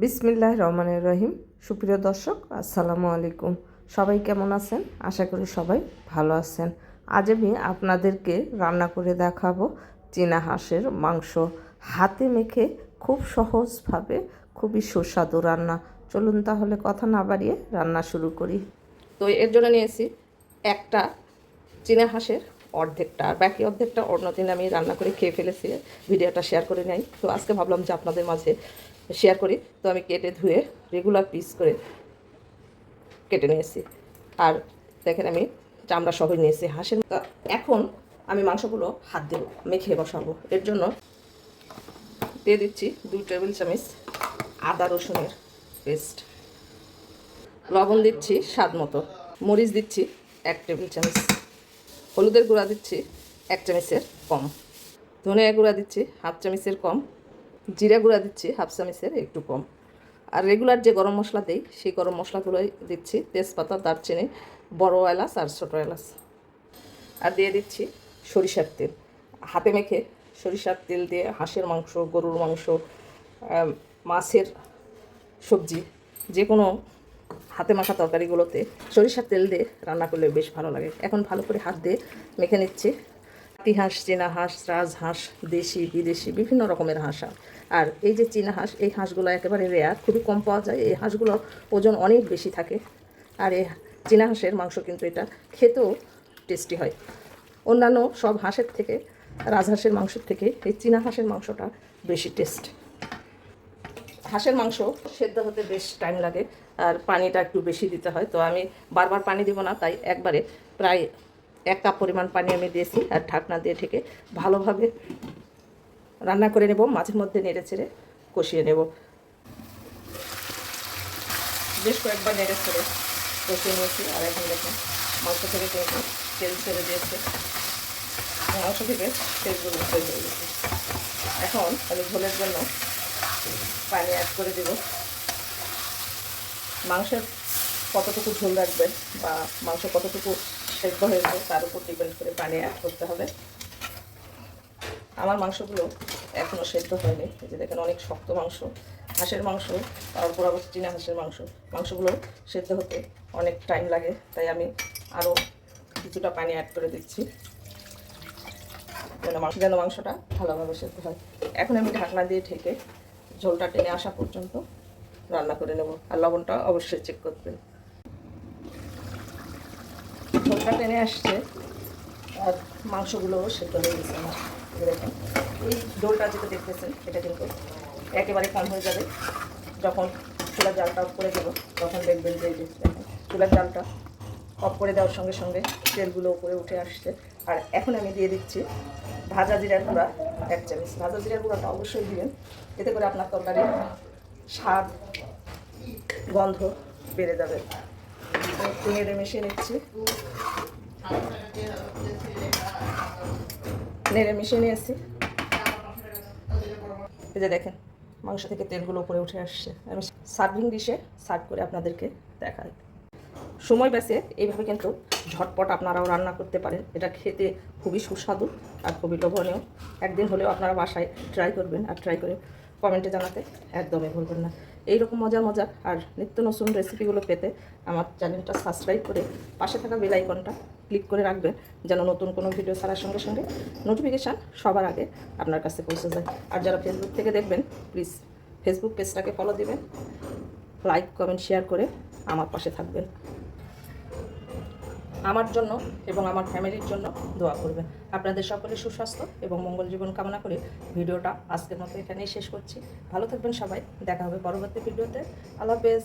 বিসমিল্লাহ রহমানের রহিম। সুপ্রিয় দর্শক, আসসালামু আলাইকুম। সবাই কেমন আছেন? আশা করি সবাই ভালো আছেন। আজ আমি আপনাদেরকে রান্না করে দেখাবো চীনা হাঁসের মাংস। হাতে মেখে খুব সহজভাবে, খুবই সুস্বাদু রান্না। চলুন তাহলে কথা না বাড়িয়ে রান্না শুরু করি। তো এর জন্য নিয়েছি একটা চীনা হাঁসের অর্ধেকটা, আর বাকি অর্ধেকটা অন্যদিন আমি রান্না করে খেয়ে ফেলেছি, ভিডিওটা শেয়ার করে নেই। তো আজকে ভাবলাম যে আপনাদের মাঝে শেয়ার করি। তো আমি কেটে ধুয়ে রেগুলার পিস করে কেটে নিয়েছি। আর দেখেন আমি চামড়া সবই নিয়েছি হাঁসের এখন আমি মাংসগুলো হাত দেবো মেখে বসাবো। এর জন্য দিয়ে দিচ্ছি দুই টেবিল চামচ আদা রসুনের পেস্ট লবণ দিচ্ছি স্বাদ মতো। মরিচ দিচ্ছি এক টেবিল চামচ। হলুদের গুঁড়া দিচ্ছি, এক চামচের কম। ধনিয়া গুঁড়া দিচ্ছি, হাফ চামচের কম। জিরা গুঁড়া দিচ্ছি, হাফ চামচের একটু কম। আর রেগুলার যে গরম মশলা দিই, সেই গরম মশলাগুলোই দিচ্ছি। তেজপাতা, দারচিনি, বড় এলাচ আর ছোটো এলাচ। আর দিয়ে দিচ্ছি সরিষার তেল। হাতে মেখে সরিষার তেল দিয়ে হাঁসের মাংস, গরুর মাংস মাছের সবজি যে কোনো হাতে মাখা তরকারিগুলোতে সরিষার তেল দিয়ে রান্না করলে বেশ ভালো লাগে। এখন ভালো করে হাত দিয়ে মেখে নিচ্ছি। পাতি হাঁস, চীনা হাঁস রাজহাঁস দেশি, বিদেশি, বিভিন্ন রকমের হাঁস আর এই যে চীনা হাঁস, এই হাঁসগুলো একেবারে রেয়ার খুবই কম পাওয়া যায়। এই হাঁসগুলোর ওজন অনেক বেশি থাকে। আর এই চীনা হাঁসের মাংস কিন্তু এটা খেতেও টেস্টি হয়। অন্যান্য সব হাঁসের থেকে রাজহাঁসের মাংসের থেকে এই চীনা হাঁসের মাংসটা বেশি টেস্ট হাঁসের মাংস সেদ্ধ হতে বেশ টাইম লাগে আর পানিটা একটু বেশি দিতে হয়। তো আমি বারবার পানি দিব না, তাই একবারে প্রায় এক কাপ পরিমাণ পানি আমি দিয়েছি আর ঢাকনা দিয়ে ঢেকে ভালোভাবে রান্না করে নেব মাঝে মধ্যে নেড়ে ছেড়ে কষিয়ে নেব। বেশ কয়েকবার নেড়ে ছেড়ে কষিয়ে নিয়েছি, আর এখন দেখুন মাংস থেকে কিন্তু তেল ছেড়ে দিয়েছে। মাংস থেকে তেলগুলো তৈরি হয়ে গেছে। এখন আমি ঝোলের জন্য পানি অ্যাড করে দেব। মাংসের কতটুকু ঝোল রাখবেন বা মাংস কতটুকু সেদ্ধ হয়েছে তার উপর ডিপেন্ড করে পানি অ্যাড করতে হবে। আমার মাংসগুলো এখনও সেদ্ধ হয়নি। যে দেখেন অনেক শক্ত মাংস। হাঁসের মাংস তারপর আবার চীনা হাঁসের মাংস। মাংসগুলো সেদ্ধ হতে অনেক টাইম লাগে, তাই আমি আরও কিছুটা পানি অ্যাড করে দিচ্ছি। যেন মাংস, যেন মাংসটা ভালোভাবে সেদ্ধ হয়। এখন আমি ঢাকনা দিয়ে ঢেকে ঝোলটা টেনে আসা পর্যন্ত রান্না করে নেব। আর লবণটা অবশ্যই চেক করবেন ঝোলটা টেনে আসছে, আর মাংসগুলোও সেদ্ধ হয়ে গেছে। এই ডোলটা যেটা দেখতেছেন, এটা কিন্তু একেবারে কম হয়ে যাবে। যখন চুলার জালটা করে দেবো, তখন দেখবেন যে চুলার জালটা অফ করে দেওয়ার সঙ্গে সঙ্গে তেলগুলো উপরে উঠে আসছে। আর এখন আমি দিয়ে দিচ্ছি ভাজা জিরার গুঁড়া, এক চামচ। ভাজা জিরার গুঁড়াটা অবশ্যই দিবেন, এতে করে আপনার তরকারির স্বাদ, গন্ধ বেড়ে যাবে। একটু নেড়ে মিশিয়ে নিচ্ছি। নেড়ে মিশিয়ে নিয়েছি। এই যে দেখেন, মাংস থেকে তেলগুলো উপরে উঠে আসছে। আমি সার্ভিং ডিশে সার্ভ করে আপনাদেরকে দেখাই। সময় বেঁচে এইভাবে কিন্তু ঝটপট আপনারাও রান্না করতে পারেন। এটা খেতে খুবই সুস্বাদু আর খুবই লোভনীয়। একদিন হলেও আপনারা বাসায় ট্রাই করবেন আর ট্রাই করে কমেন্টে জানাতে একদমই ভুলবেন না। এইরকম মজার মজার আর নিত্য নতুন রেসিপিগুলো পেতে আমার চ্যানেলটা সাবস্ক্রাইব করে পাশে থাকা বেল আইকনটা ক্লিক করে রাখবেন যেন নতুন কোনো ভিডিও ছাড়ার সঙ্গে সঙ্গে নোটিফিকেশান সবার আগে আপনার কাছে পৌঁছে যায়। আর যারা ফেসবুক থেকে দেখবেন প্লিজ ফেসবুক পেজটাকে ফলো দিবেন লাইক কমেন্ট শেয়ার করে আমার পাশে থাকবেন। আমার জন্য এবং আমার ফ্যামিলির জন্য দোয়া করবেন। আপনাদের সকলে সুস্বাস্থ্য এবং মঙ্গল জীবন কামনা করে ভিডিওটা আজকের মতো এখানেই শেষ করছি। ভালো থাকবেন সবাই। দেখা হবে পরবর্তী ভিডিওতে। আল্লাহ হাফেজ।